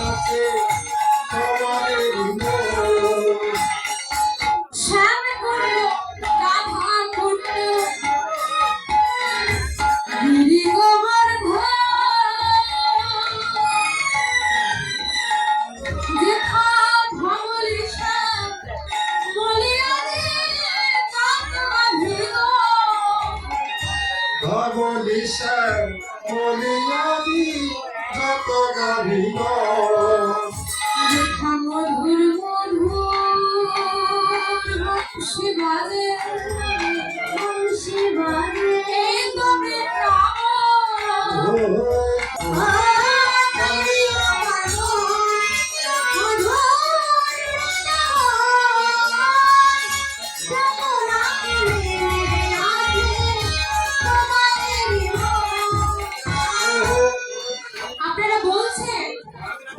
আছে বিষয় বলিয়াদি যত গাভিল মধুর মধুর বংশী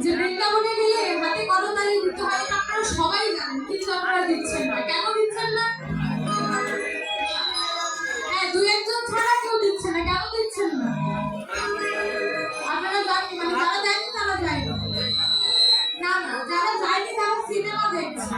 যে বৃন্দাবনে গেলে হাতে করতালি দিতে হয়, আপনারা সবাই জানেন, কিন্তু আপনারা দিচ্ছেন না। কেন দিচ্ছেন না? হ্যাঁ দুই একজন ছাড়া কেউ দিচ্ছে না, কেন দিচ্ছেন না? আপনারা জানেন মানে যারা যায়নি তারা যায় না না, যারা যায়নি তারা সিনেমা দেখছে।